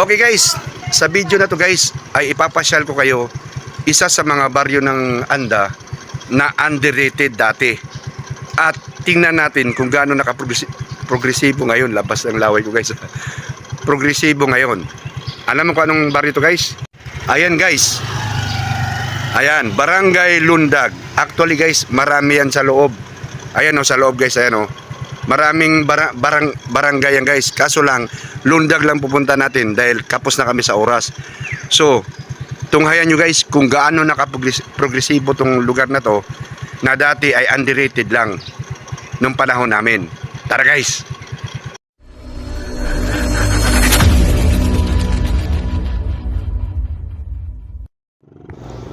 Okay guys, sa video na to guys ay ipapasyal ko kayo isa sa mga baryo ng Anda na underrated dati. At tingnan natin kung gaano nakaprogresibo ngayon. Labas ng laway ko guys. Progresibo ngayon. Alam mo kung anong baryo to guys? Ayan guys. Ayan, Barangay Lundag. Actually guys, marami yan sa loob. Ayan o, sa loob guys, ayan o. Maraming bara- barang barangay yan guys. Kaso lang, Lundag lang pupunta natin dahil kapos na kami sa oras. So, tunghayan nyo guys kung gaano nakaprogresibo tong lugar na to na dati ay underrated lang nung panahon namin. Tara guys!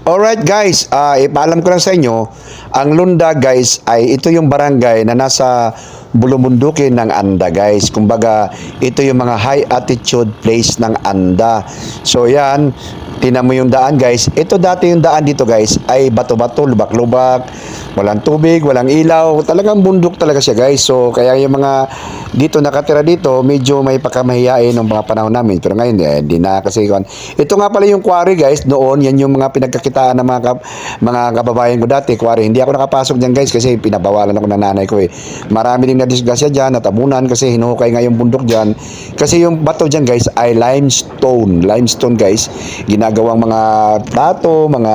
Alright guys, ah ipaalam ko lang sa inyo, ang Lunda guys ay ito yung barangay na nasa bulumundukin ng Anda guys. Kumbaga, ito yung mga high attitude place ng Anda. So yan, tinan mo yung daan guys. Ito dati yung daan dito guys ay bato-bato, lubak-lubak, walang tubig, walang ilaw. Talagang bundok talaga siya guys. So kaya yung mga dito nakatira dito, medyo may pakamahiyain ng mga panahon namin. Pero ngayon, eh, di na kasi kuwan. Ito nga pala yung quarry guys, noon, yan yung mga pinagkakitaan ng mga, kap- mga kababayan ko dati, quarry. Hindi ako nakapasok dyan guys kasi pinabawalan ako ng nanay ko eh. Marami din na-disgrasya dyan, natabunan kasi hinuhukay nga yung bundok dyan. Kasi yung bato dyan guys ay limestone. Limestone guys, ginagawang mga plato, mga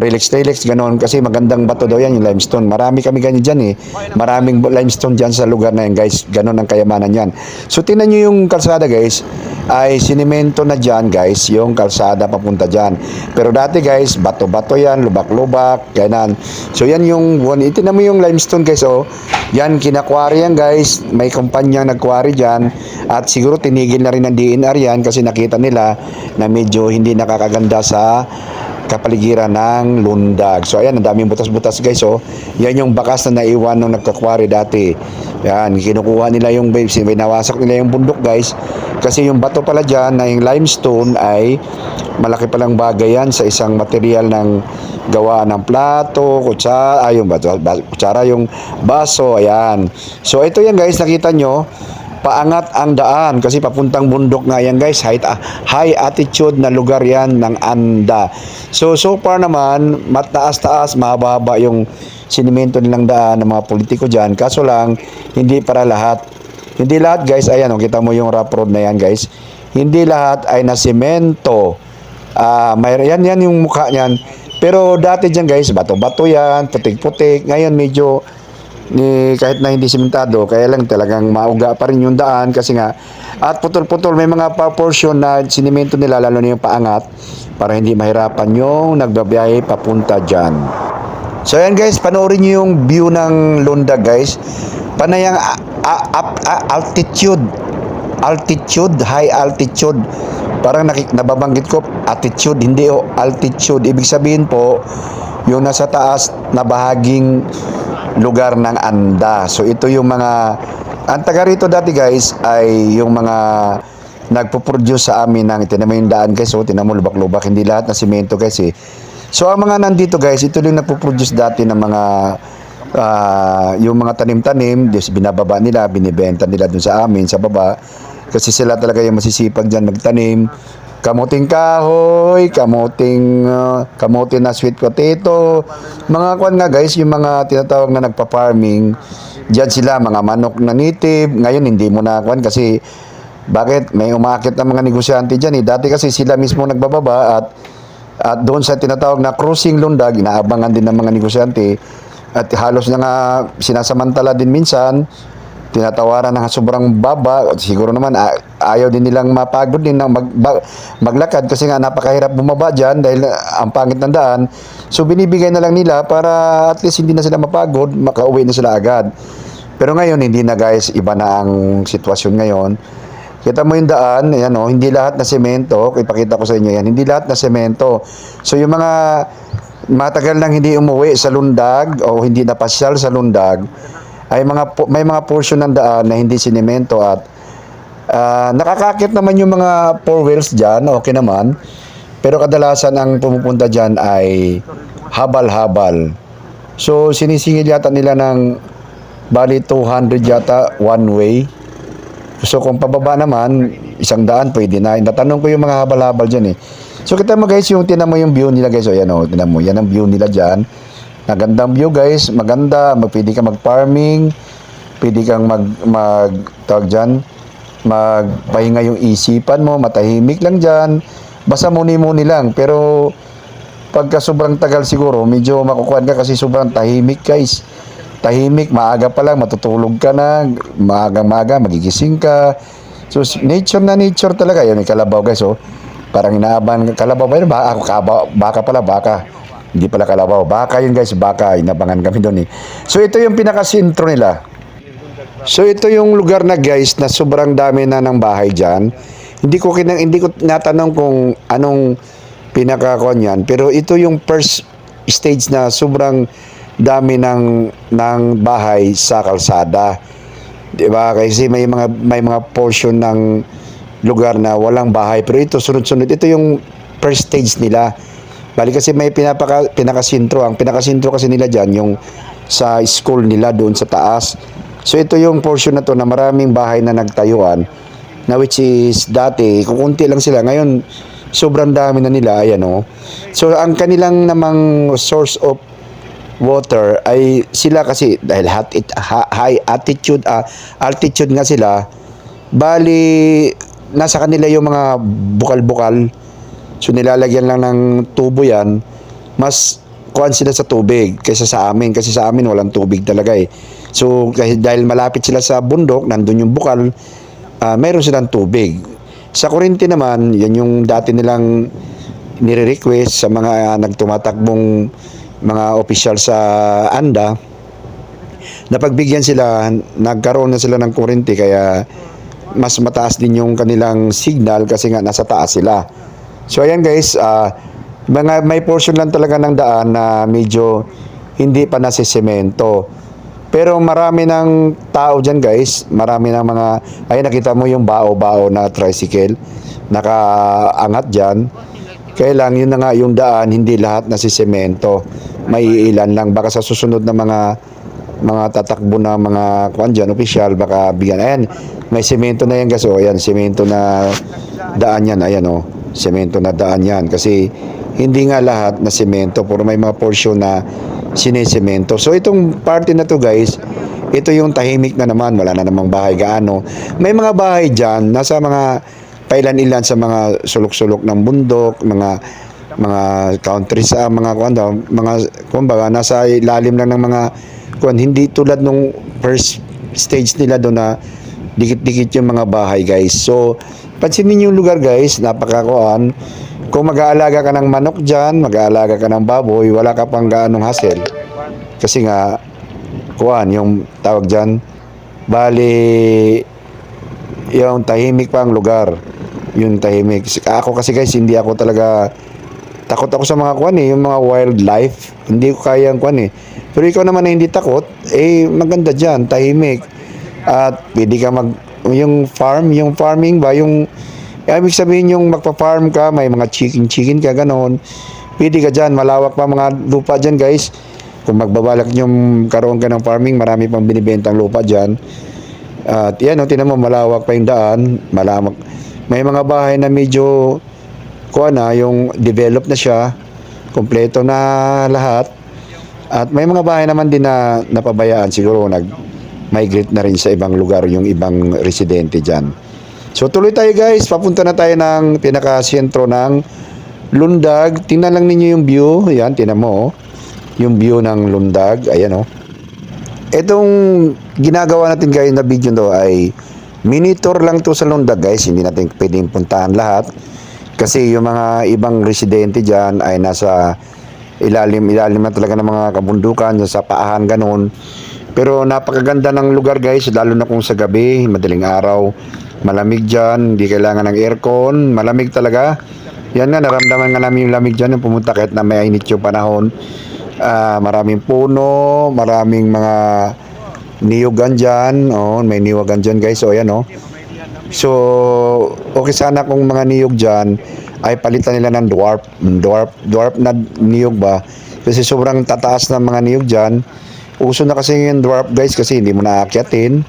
relax-relax, ganon. Kasi magandang bato daw yan, yung limestone. Marami kami ganyan dyan eh. Maraming limestone dyan sa lugar na yan guys. Ganon ang kayamanan yan. So tingnan nyo yung kalsada guys, ay sinimento na dyan guys, yung kalsada papunta dyan. Pero dati guys, bato-bato yan, lubak-lubak, ganan. So yan yung, itinan mo yung limestone guys, oh. Yan, kinakwari yan guys, may kumpanya nagkwari dyan. At siguro tinigil na rin ng DNR yan kasi nakita nila na medyo hindi nakakaganda sa kapaligiran ng lundag. So ayan, ang daming butas-butas guys oh. Yan yung bakas na naiwan nung nagkakwari dati. Yan, kinukuha nila yung waves, binawasak nila yung bundok guys. Kasi yung bato pala dyan na yung limestone ay malaki palang bagay yan sa isang material ng gawa ng plato, kutsara, ay yung bato, ba- kutsara, yung baso, ayan. So ito yan guys, nakita nyo, paangat ang daan kasi papuntang bundok nga yan guys. High, high attitude na lugar yan ng Anda. So so far naman mataas-taas mahaba yung sinimento nilang daan ng mga politiko dyan. Kaso lang hindi para lahat. Hindi lahat guys ayan oh, kita mo yung rough road na yan guys. Hindi lahat ay na semento Ah, may yan yan yung mukha niyan. Pero dati diyan guys bato-bato yan putik-putik. Ngayon medyo ni kahit na hindi simentado kaya lang talagang mauga pa rin yung daan kasi nga at putol-putol may mga pa portion na sinimento nila lalo na yung paangat para hindi mahirapan yung nagbabiyahe papunta dyan. So yan guys panoorin nyo yung view ng Lunda guys. Panayang a- altitude. Altitude high altitude. Parang nababanggit ko attitude hindi o altitude. Ibig sabihin po yung nasa taas na bahaging lugar ng Anda. So ito yung mga ang taga rito dati guys ay yung mga nagpo-produce sa amin ng yung daan guys, so tinan mo lubak-lubak, hindi lahat na simento guys eh. So ang mga nandito guys, ito yung nagpo-produce dati ng mga ah, yung mga tanim-tanim, binababa nila, binibenta nila dun sa amin sa baba. Kasi sila talaga yung masisipag diyan magtanim. Kamuting kahoy, kamuting ah, kamuti na sweet potato. Mga kwan nga guys, yung mga tinatawag na nagpa-farming. Diyan sila mga manok na native. Ngayon hindi mo na kwan kasi bakit may umakit ng mga negosyante diyan eh. Dati kasi sila mismo nagbababa at at doon sa tinatawag na cruising lundag, inaabangan din ng mga negosyante at halos na nga sinasamantala din minsan tinatawaran ng sobrang baba siguro naman ayaw din nilang mapagod din na mag, maglakad kasi nga napakahirap bumaba dyan dahil ah, ang pangit ng daan so binibigay na lang nila para at least hindi na sila mapagod makauwi na sila agad pero ngayon hindi na guys iba na ang sitwasyon ngayon Kita mo yung daan, ayan oh, hindi lahat na semento. Ipakita ko sa inyo yan. Hindi lahat na semento. So yung mga matagal nang hindi umuwi sa lundag o hindi napasyal sa lundag, ay mga may mga portion ng daan na hindi sinemento at ah, nakakakit naman yung mga four wheels dyan, okay naman. Pero kadalasan ang pumupunta dyan ay habal-habal. So sinisingil yata nila ng bali 200 yata one way. So kung pababa naman, isang daan pwede na. Natanong ko yung mga habal-habal dyan eh. So kita mo guys, yung tinan mo yung view nila guys. O yan o, tinan mo. Yan ang view nila dyan. Magandang view guys. Maganda. Mag, pwede ka mag-farming. Pwede kang mag, mag tawag dyan, magpahinga yung isipan mo. Matahimik lang dyan. Basta muni-muni lang. Pero pagka sobrang tagal siguro, medyo makukuhan ka kasi sobrang tahimik guys. Tahimik, maaga pa lang, matutulog ka na, maaga-maaga, magigising ka. So, nature na nature talaga. Yan, may kalabaw guys, oh. Parang inaaban, kalabaw ba yun? Baka, baka pala, baka. Hindi pala kalabaw. Baka yun guys, baka. Inabangan kami doon eh. So, ito yung pinakasintro nila. So, ito yung lugar na guys, na sobrang dami na ng bahay dyan. Hindi ko, kinang, hindi ko natanong kung anong pinakakon yan. Pero ito yung first stage na sobrang dami ng ng bahay sa kalsada. 'Di ba? Kasi may mga may mga portion ng lugar na walang bahay pero ito sunod-sunod ito yung first stage nila. Bali kasi may pinapaka pinakasintro, ang pinakasintro kasi nila diyan yung sa school nila doon sa taas. So ito yung portion na to na maraming bahay na nagtayuan na which is dati kukunti lang sila. Ngayon sobrang dami na nila. Ayan oh. So ang kanilang namang source of water ay sila kasi dahil hot it, high altitude ah, altitude nga sila. Bali nasa kanila yung mga bukal-bukal so nilalagyan lang ng tubo yan. Mas kuhan sila sa tubig kaysa sa amin. Kasi sa amin walang tubig talaga eh. So kasi dahil malapit sila sa bundok nandun yung bukal ah, mayroon silang tubig. Sa Corinti naman yan yung dati nilang nire-request sa mga nagtumatakbong mga opisyal sa ANDA napagbigyan sila nagkaroon na sila ng kurente kaya mas mataas din yung kanilang signal kasi nga nasa taas sila so ayan guys ah, mga may portion lang talaga ng daan na medyo hindi pa nasisemento pero marami ng tao dyan guys. Marami ng mga ay nakita mo yung bao-bao na tricycle. Nakaangat dyan. Kaya lang yun na nga yung daan hindi lahat na may ilan lang. Baka sa susunod na mga mga tatakbo na mga kuan dyan, opisyal baka bigyan. Ayan may semento na yan guys. Oh ayan semento na daan yan. Ayan oh semento na daan yan. Kasi hindi nga lahat na semento. Pero may mga portion na sinesemento. So itong party na to guys ito yung tahimik na naman. Wala na namang bahay gaano. May mga bahay dyan nasa mga pailan-ilan sa mga sulok-sulok ng bundok, mga mga country sa mga kuan daw, mga kumbaga nasa ilalim lang ng mga kuan hindi tulad nung first stage nila doon na dikit-dikit yung mga bahay guys. So pansinin yung lugar guys, napakakuan. Kung mag-aalaga ka ng manok diyan, mag-aalaga ka ng baboy, wala ka pang gaanong hassle. Kasi nga kuan yung tawag diyan bali yung tahimik pa ang lugar. Yung tahimik. Ako kasi guys hindi ako talaga takot ako sa mga kwan eh yung mga wildlife. Hindi ko kaya ang kwan eh. Pero ikaw naman na hindi takot eh maganda dyan tahimik. At pwede ka mag yung farm yung farming ba yung ibig sabihin yung magpa-farm ka may mga chicken chicken ka ganon pwede ka dyan malawak pa mga lupa dyan guys kung magbabalak yung karoon ka ng farming marami pang binibentang lupa dyan at yan, oh, tinan mo, malawak pa yung daan, malamak. May mga bahay na medyo, kuha na, yung develop na siya, kompleto na lahat. At may mga bahay naman din na napabayaan, siguro nag-migrate na rin sa ibang lugar yung ibang residente dyan. So tuloy tayo guys, papunta na tayo ng pinaka-sentro ng Lundag. Tingnan lang ninyo yung view, yan, tinan mo, oh. yung view ng Lundag, ayan oh. Itong ginagawa natin guys na video to ay mini tour lang to sa Lundag guys. Hindi natin pwedeng puntahan lahat. Kasi yung mga ibang residente dyan ay nasa ilalim, ilalim na talaga ng mga kabundukan, sa paahan ganun. Pero napakaganda ng lugar guys, lalo na kung sa gabi, madaling araw. Malamig dyan, hindi kailangan ng aircon, malamig talaga. Yan nga, naramdaman nga namin yung lamig dyan, yung pumunta kahit na may init yung panahon. Ah, maraming puno, maraming mga niyugan dyan. Oh, may niyugan dyan guys. O yan oh. So, okay sana kung mga niyog dyan ay palitan nila ng dwarf. Dwarf, dwarf na niyog ba? Kasi sobrang tataas ng mga niyog dyan. Uso na kasi yung dwarf guys kasi hindi mo naakyatin.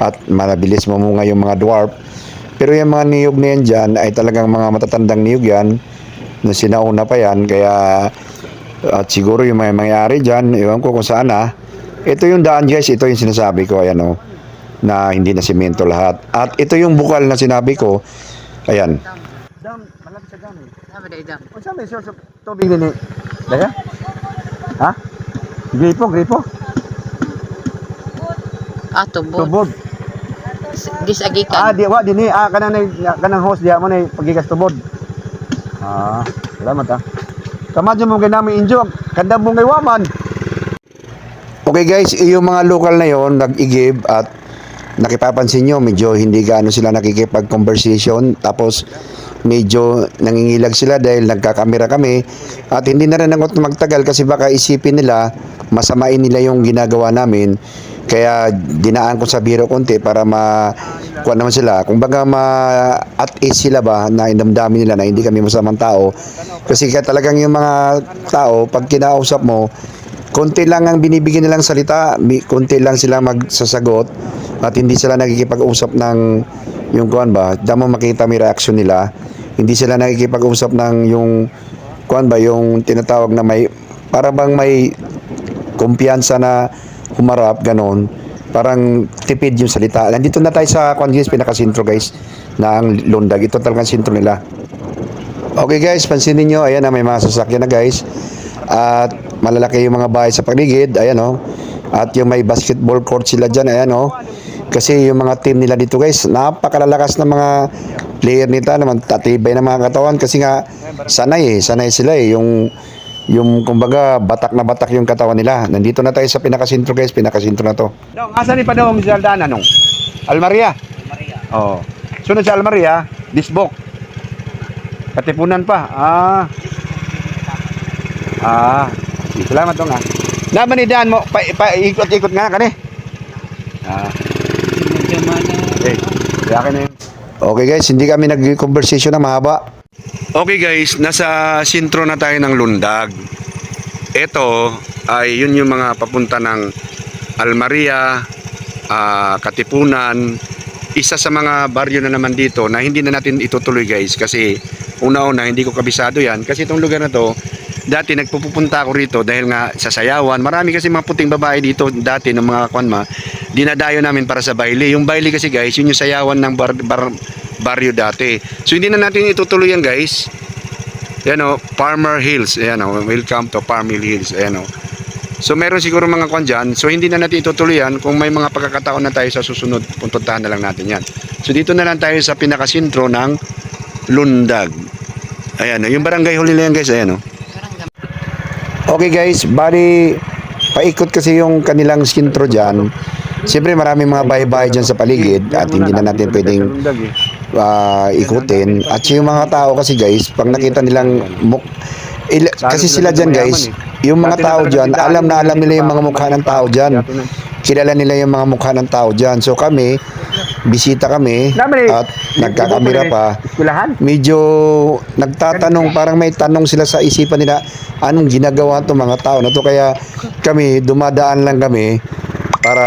at mabilis mamunga yung mga dwarf. Pero yung mga niyog na yan dyan ay talagang mga matatandang niyog yan na sinauna pa yan kaya at siguro yung may mangyari dyan, iwan ko kung saan ah. Ito yung daan guys, ito yung sinasabi ko, ayan o, na hindi na simento lahat. At ito yung bukal na sinabi ko, ayan. Dam, malapit sa dam eh. Dah idam? Kung saan may source of tubig din eh. Daya? Ha? Gripo, gripo. Ah, tubod. Tubod. Ah, Gisagikan. di wa dinhi ah kanang na- kanang host diha mo na pagigas tubod. Ah, salamat ah. Kamadyo mo ginami injo, kanda mo ngay waman. Okay guys, yung mga local na yon nag-igib at nakipapansin nyo, medyo hindi gaano sila nakikipag-conversation tapos medyo nangingilag sila dahil nagkakamera kami. At hindi na rin ako magtagal kasi baka isipin nila masamain nila yung ginagawa namin. Kaya dinaan ko sa biro konti para ma kuha naman sila. Kung baga ma at ease sila ba na indamdamin nila na hindi kami masamang tao. Kasi kaya talagang yung mga tao pag kinausap mo konti lang ang binibigyan nilang salita, konti lang sila magsasagot at hindi sila nakikipag-usap ng yung kuan ba, damo makita may reaction nila. Hindi sila nakikipag-usap ng yung kuan ba, yung tinatawag na may para bang may kumpiyansa na humarap ganon. Parang tipid yung salita. Nandito na tayo sa kuan guys, pinaka-sintro guys na ang lundag. Ito talagang sintro nila. Okay guys, pansinin nyo, ayan na may mga sasakyan na guys. At malalaki yung mga bahay sa paligid, ayan oh. At yung may basketball court sila dyan, ayan oh. Kasi yung mga team nila dito guys, napakalalakas ng mga player nito naman, tatibay ng mga katawan kasi nga sanay eh, sanay sila eh. Yung yung kumbaga batak na batak yung katawan nila. Nandito na tayo sa pinakasintro guys, pinakasintro na to. Dong, asa ni pa daw ang Zaldana nung? Almaria. Maria. Oh. Sunod sa Almaria, Disbok. Katipunan pa. Ah. Ah. Salamat dong ah. Naman ni Dan mo, pa, pa ikot-ikot nga kani. Ah. Na yun. Okay guys, hindi kami nag-conversation na mahaba. Okay guys, nasa sintro na tayo ng Lundag. Ito ay yun yung mga papunta ng Almaria, ah, Katipunan. Isa sa mga baryo na naman dito na hindi na natin itutuloy guys kasi una-una hindi ko kabisado yan kasi itong lugar na to dati nagpupunta ako rito dahil nga sa sayawan marami kasi mga puting babae dito dati ng mga kwanma dinadayo namin para sa baile. Yung baile kasi guys yun yung sayawan ng bar, bar, baryo dati. So hindi na natin itutuloy yan guys. Yan o Farmer Hills. Yan o welcome to Farmer Hills. Yan o so meron siguro mga kwan dyan. So hindi na natin itutuloy yan. Kung may mga pagkakataon na tayo sa susunod puntahan na lang natin yan. So dito na lang tayo sa pinakasintro ng Lundag. Ayan o yung barangay huli na yan guys. Ayan o Okay guys, bali paikot kasi yung kanilang sintro dyan. Siyempre maraming mga bahay-bahay dyan sa paligid at hindi na natin pwedeng ah, ikutin. At yung mga tao kasi guys, pag nakita nilang muk il- kasi sila dyan guys, yung mga tao dyan, alam na alam nila yung mga mukha ng tao dyan. Kilala nila yung mga mukha ng tao dyan. So kami, bisita kami at nagkakamera pa Eskwelahan? medyo nagtatanong parang may tanong sila sa isipan nila anong ginagawa to mga tao na to kaya kami dumadaan lang kami para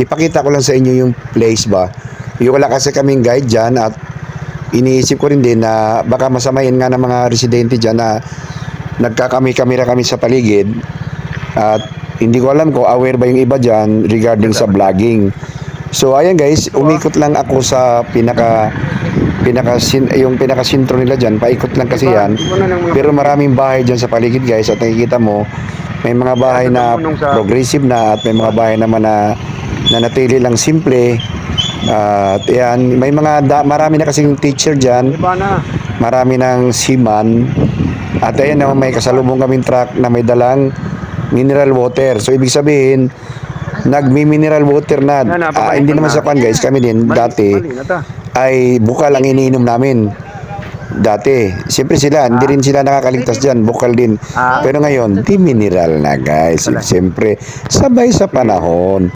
ipakita ko lang sa inyo yung place ba yung wala kasi kaming guide dyan at iniisip ko rin din na baka masamayin nga ng mga residente dyan na nagkakami kamera kami sa paligid at hindi ko alam kung aware ba yung iba dyan regarding sa vlogging So ayan guys, umikot lang ako sa pinaka pinaka yung pinaka sintro nila diyan. Paikot lang kasi yan. Pero maraming bahay diyan sa paligid guys at nakikita mo may mga bahay na progressive na at may mga bahay naman na nanatili lang simple. At yan, may mga da, marami na kasing teacher diyan, marami ng seaman. At ayan naman may kasalubong kaming truck na may dalang mineral water. So ibig sabihin, nagmi-mineral water na. Ah, hindi naman na. sa kwan guys, kami din dati ay bukal ang iniinom namin. Dati. Siyempre sila, hindi rin sila nakakaligtas dyan. Bukal din. Ah. Pero ngayon, di mineral na guys. Siyempre, sabay sa panahon.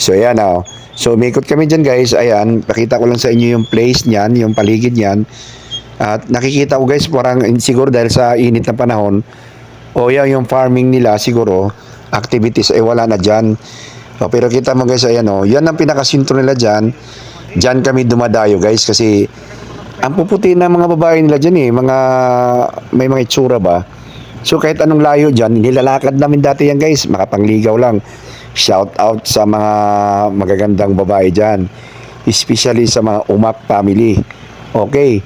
So, yan o. So, umikot kami dyan guys. Ayan, pakita ko lang sa inyo yung place niyan, yung paligid niyan. At nakikita ko guys, parang siguro dahil sa init na panahon, o yan yung farming nila siguro, activities ay wala na dyan. O, pero kita mo guys, ayan o, yan ang pinakasintro nila dyan. Dyan kami dumadayo guys kasi ang puputi na mga babae nila dyan eh, mga, may mga itsura ba. So kahit anong layo dyan, nilalakad namin dati yan guys, makapangligaw lang. Shout out sa mga magagandang babae dyan. Especially sa mga umak family. Okay.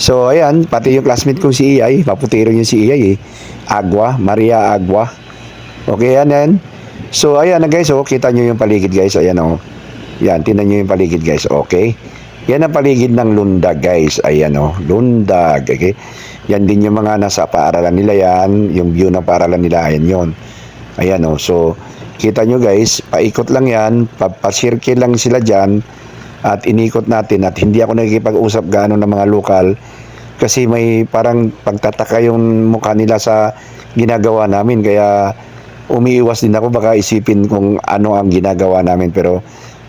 So ayan, pati yung classmate kong si Iyay, paputi rin yung si Iyay eh. Agua, Maria Agua. Okay yan yan. So ayan na guys, oh, kita nyo yung paligid guys, ayan oh. Yan, tinan nyo yung paligid guys, okay? Yan ang paligid ng lundag guys, ayan oh, lundag, okay? Yan din yung mga nasa paaralan nila yan, yung view ng paaralan nila, ayan yun. Ayan oh, so kita nyo guys, paikot lang yan, papasirkel lang sila dyan, at inikot natin. At hindi ako nakikipag-usap gaano ng mga lokal kasi may parang pagtataka yung mukha nila sa ginagawa namin. Kaya umiiwas din ako. Baka isipin kung ano ang ginagawa namin. Pero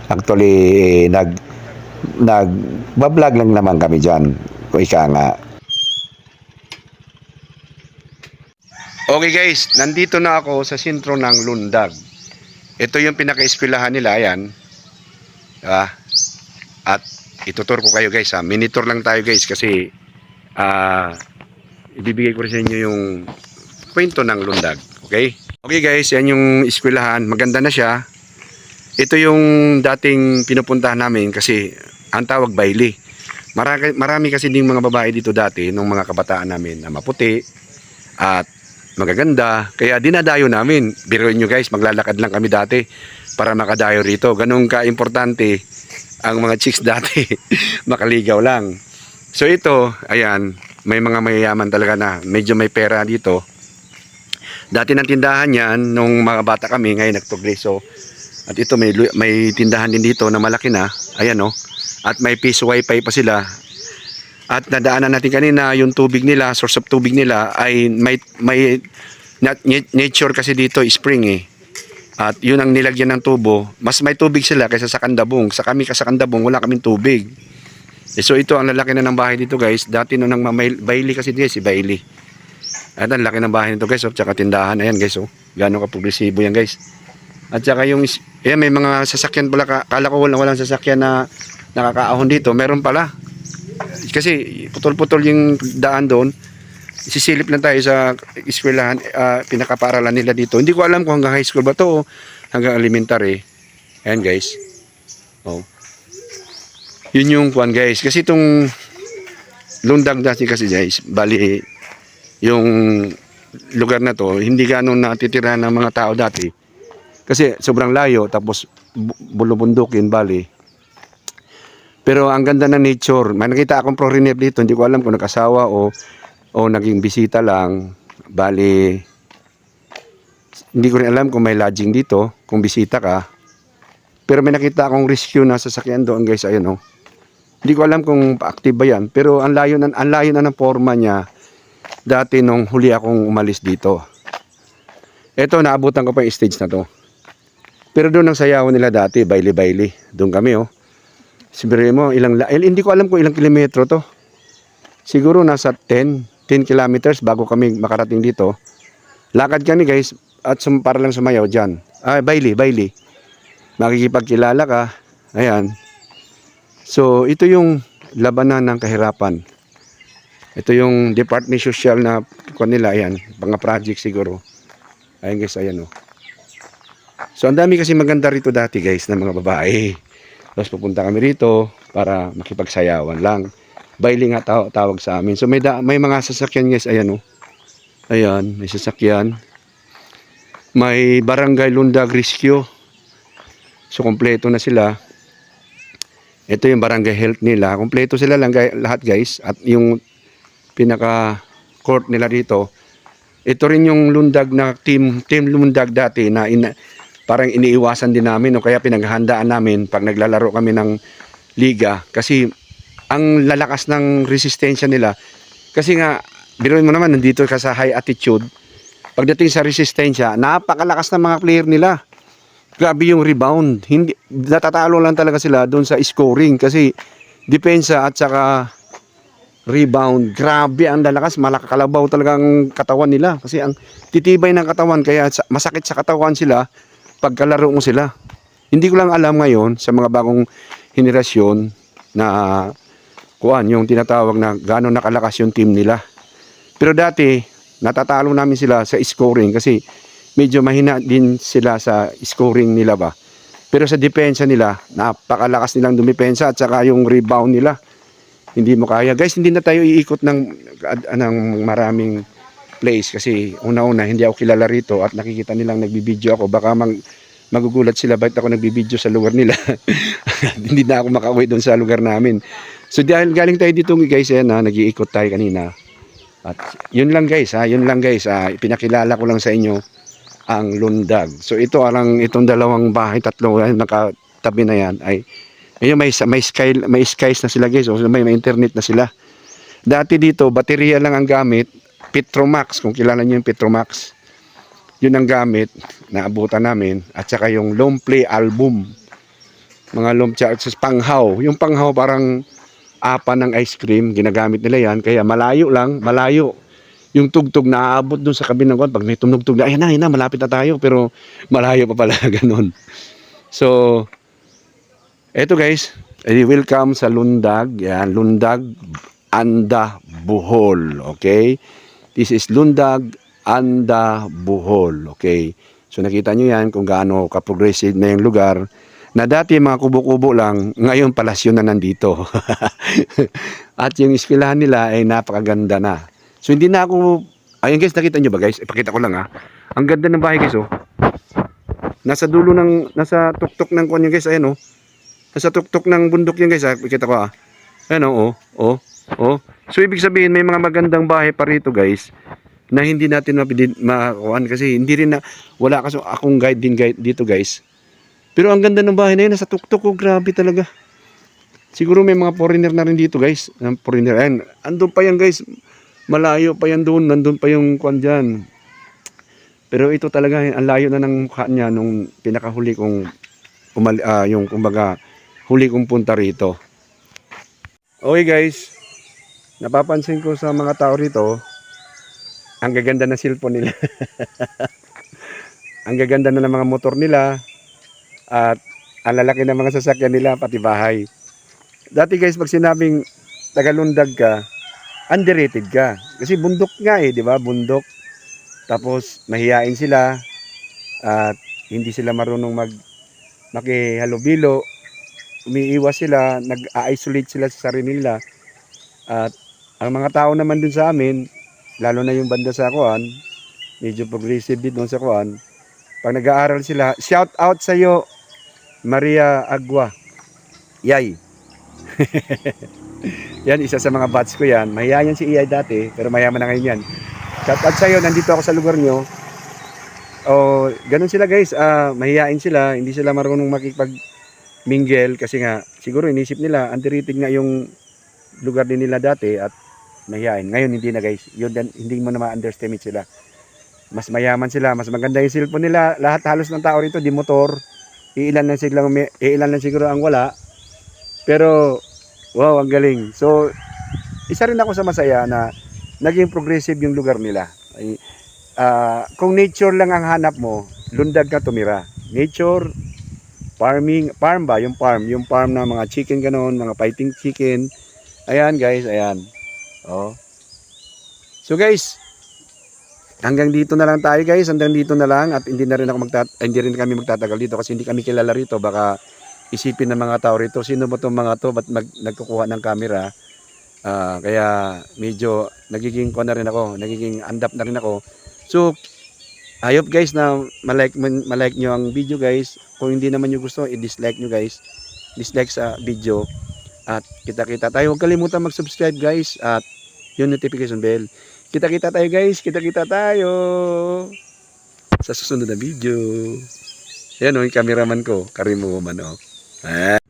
actually eh, nag nag bablog lang naman kami diyan o ika nga Okay guys, nandito na ako sa sentro ng Lundag. Ito yung pinaka-eskwelahan nila, ayan. Ah, at itutur ko kayo guys ha. Minitor lang tayo guys kasi ah ibibigay ko sa inyo yung kwento ng lundag. Okay? Okay guys, yan yung eskwelahan. Maganda na siya. Ito yung dating pinupuntahan namin kasi ang tawag baili. Marami, marami kasi ding mga babae dito dati nung mga kabataan namin na maputi at magaganda. Kaya dinadayo namin. Biruin nyo guys, maglalakad lang kami dati para makadayo rito. Ganun ka-importante ang mga chicks dati makaligaw lang. So ito, ayan, may mga mayayaman talaga na medyo may pera dito. Dati ng tindahan yan nung mga bata kami, ngayon nagprogreso. At ito may may tindahan din dito na malaki na. Ayan oh. At may piece wifi pa sila. At nadaanan natin kanina yung tubig nila, source of tubig nila ay may may nat- nature kasi dito spring eh. At yun ang nilagyan ng tubo. Mas may tubig sila kaysa sa Kandabong. Sa kami sa Kandabong, wala kaming tubig. Eh, so ito ang lalaki na ng bahay dito guys. Dati nung nang Bailey kasi guys, si Bailey. At ang laki ng bahay nito guys. Oh. Tsaka tindahan. Ayan guys. Oh. Gano'ng kapublisibo yan guys. At saka yung, ayan may mga sasakyan pala. Ka- Kala ko walang, walang sasakyan na nakakaahon dito. Meron pala. Kasi putol-putol yung daan doon sisilip lang tayo sa eskwelahan, ah, pinakaparalan nila dito. Hindi ko alam kung hanggang high school ba to o hanggang elementary. Ayan guys. Oh. Yun yung kuan guys. Kasi itong lundag dati kasi guys, bali yung lugar na to, hindi ganun natitira ng mga tao dati. Kasi sobrang layo, tapos bu- bulubundukin, bali. Pero ang ganda ng nature. May nakita akong pro-renep dito. Hindi ko alam kung nag-asawa o o naging bisita lang. Bali, hindi ko rin alam kung may lodging dito, kung bisita ka. Pero may nakita akong rescue na sasakyan doon guys, ayun oh. Hindi ko alam kung active ba yan, pero ang layo na, ang layo na ng forma niya dati nung huli akong umalis dito. Ito, naabutan ko pa yung stage na to. Pero doon ang sayaw nila dati, baili-baili. Doon kami oh. Sabihin mo, ilang, la- eh, hindi ko alam kung ilang kilometro to. Siguro nasa 10, 10 kilometers bago kami makarating dito. Lakad kami guys at sum, para lang sumayaw dyan. Ah, Bailey, Bailey. Makikipagkilala ka. Ayan. So, ito yung labanan ng kahirapan. Ito yung Department Social na kung nila, ayan, mga project siguro. Ayan guys, ayan oh. So, ang dami kasi maganda rito dati guys ng mga babae. Tapos pupunta kami rito para makipagsayawan lang. Bailey nga taw- tawag sa amin. So may da- may mga sasakyan guys, ayan oh. Ayan, may sasakyan. May Barangay Lundag Rescue. So kompleto na sila. Ito yung barangay health nila. Kompleto sila lang lahat guys. At yung pinaka court nila dito. Ito rin yung lundag na team team lundag dati na ina, parang iniiwasan din namin o kaya pinaghahandaan namin pag naglalaro kami ng liga. Kasi ang lalakas ng resistensya nila. Kasi nga biruin mo naman nandito ka sa high attitude pagdating sa resistensya napakalakas ng mga player nila. Grabe yung rebound. Hindi natatalo lang talaga sila doon sa scoring kasi depensa at saka rebound. Grabe ang lalakas. Malakakalabaw talaga ang katawan nila. Kasi ang titibay ng katawan kaya sa- masakit sa katawan sila pagkalaro mo sila Hindi ko lang alam ngayon sa mga bagong henerasyon na kuan yung tinatawag na gaano nakalakas yung team nila. Pero dati, natatalo namin sila sa scoring kasi medyo mahina din sila sa scoring nila ba. Pero sa depensa nila, napakalakas nilang dumepensa at saka yung rebound nila. Hindi mo kaya. Guys, hindi na tayo iikot ng, ng maraming place kasi una-una hindi ako kilala rito at nakikita nilang nagbibideo ako. Baka mag, magugulat sila bakit ako nagbibideo sa lugar nila. hindi na ako makauwi doon sa lugar namin. So dahil galing tayo dito guys, eh, na nag-iikot tayo kanina. At yun lang guys, ha, yun lang guys, ah, pinakilala ko lang sa inyo ang lundag. So ito arang itong dalawang bahay, tatlo nakatabi na yan ay ayun, may may sky may skies na sila guys, o may, may internet na sila. Dati dito baterya lang ang gamit, Petromax kung kilala niyo yung Petromax. Yun ang gamit na abutan namin at saka yung long play album. Mga long charts panghaw. Yung panghaw parang apa ng ice cream, ginagamit nila yan. Kaya malayo lang, malayo. Yung tugtog na aabot dun sa kabilang kwan. Pag may tumugtog na, ayan na, ayan na, malapit na tayo. Pero malayo pa pala, ganun. So, eto guys, eh, welcome sa Lundag. Yan, Lundag Anda Buhol. Okay? This is Lundag Anda Buhol. Okay? So nakita nyo yan kung gaano ka-progressive na yung lugar na dati mga kubo-kubo lang, ngayon palasyo na nandito. At yung eskwelahan nila ay napakaganda na. So hindi na ako, ayun guys, nakita nyo ba guys? Ipakita ko lang ha. Ang ganda ng bahay guys oh. Nasa dulo ng, nasa tuktok ng kwan yun guys, ayan oh. Nasa tuktok ng bundok yan guys ha. Ipakita ko ha. Ayan oh, oh, oh, oh. So ibig sabihin may mga magandang bahay pa rito guys na hindi natin mapidin, makuhan kasi hindi rin na, wala kasi akong guide din guide dito guys. Pero ang ganda ng bahay na yun, nasa tuktok ko, grabe talaga. Siguro may mga foreigner na rin dito guys. Foreigner, ayan, andun pa yan guys. Malayo pa yan doon, nandun pa yung kwan dyan. Pero ito talaga, ang layo na ng mukha niya nung pinakahuli kong, umali, ah, yung kumbaga, huli kong punta rito. Okay guys, napapansin ko sa mga tao rito, ang gaganda ng cellphone nila. ang gaganda na ng mga motor nila, at ang lalaki ng mga sasakyan nila pati bahay. Dati guys pag sinabing tagalundag ka, underrated ka. Kasi bundok nga eh, di ba? Bundok. Tapos mahiyain sila at hindi sila marunong mag makihalubilo. Umiiwas sila, nag-isolate sila sa sarili nila. At ang mga tao naman dun sa amin, lalo na yung banda sa Kuan, medyo progressive din doon sa Kuan, pag nag-aaral sila, shout out sa iyo Maria Agua. Yay. yan, isa sa mga bats ko yan. Mahihayan si Iyay dati, pero mayaman na ngayon yan. Shout out sa iyo, nandito ako sa lugar nyo. O, ganun sila guys, ah, mahihain sila, hindi sila marunong makipag mingle kasi nga, siguro inisip nila, underrated nga yung lugar din nila dati at mahihain. Ngayon hindi na guys, yun din, hindi mo na ma-underestimate sila. Mas mayaman sila, mas maganda yung cellphone nila. Lahat halos ng tao rito, di motor. Iilan lang siguro, iilan lang siguro ang wala. Pero, wow, ang galing. So, isa rin ako sa masaya na naging progressive yung lugar nila. Ay, ah, kung nature lang ang hanap mo, lundag ka tumira. Nature, farming, farm ba? Yung farm, yung farm na mga chicken ganon, mga fighting chicken. Ayan guys, ayan. Oh. So guys, hanggang dito na lang tayo guys, hanggang dito na lang at hindi na rin ako magtat hindi rin kami magtatagal dito kasi hindi kami kilala rito, baka isipin ng mga tao rito, sino ba tong mga to, ba't mag, nagkukuha ng camera? Ah, kaya medyo nagiging ko na rin ako, nagiging andap na rin ako. So, I hope guys na malike, malike nyo ang video guys. Kung hindi naman nyo gusto, i-dislike nyo guys. Dislike sa video. At kita-kita tayo. Huwag kalimutan mag-subscribe guys. At yung notification bell. Kita-kita tayo guys. Kita-kita tayo. Sa susunod na video. Yan o, yung cameraman ko. Karimu man o. Ah.